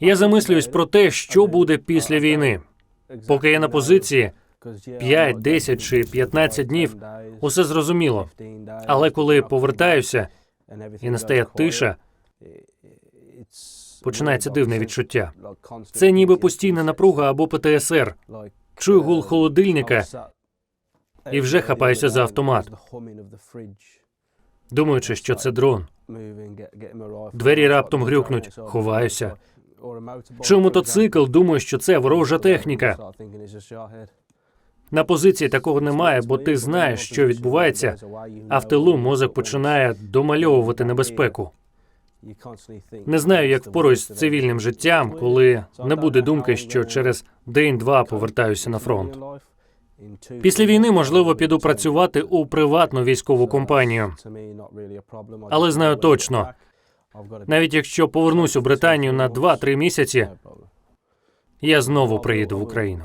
Я замислююсь про те, що буде після війни. Поки я на позиції 5, 10 чи 15 днів, усе зрозуміло. Але коли повертаюся і настає тиша, починається дивне відчуття. Це ніби постійна напруга або ПТСР. Чую гул холодильника і вже хапаюся за автомат, думаючи, що це дрон. Двері раптом грюкнуть, ховаюся. Чи мотоцикл, думаю, що це ворожа техніка. На позиції такого немає, бо ти знаєш, що відбувається, а в тилу мозок починає домальовувати небезпеку. Не знаю, як впоруюсь з цивільним життям, коли не буде думки, що через день-два повертаюся на фронт. Після війни, можливо, піду працювати у приватну військову компанію, але знаю точно, навіть якщо повернусь у Британію на 2-3 місяці, я знову приїду в Україну.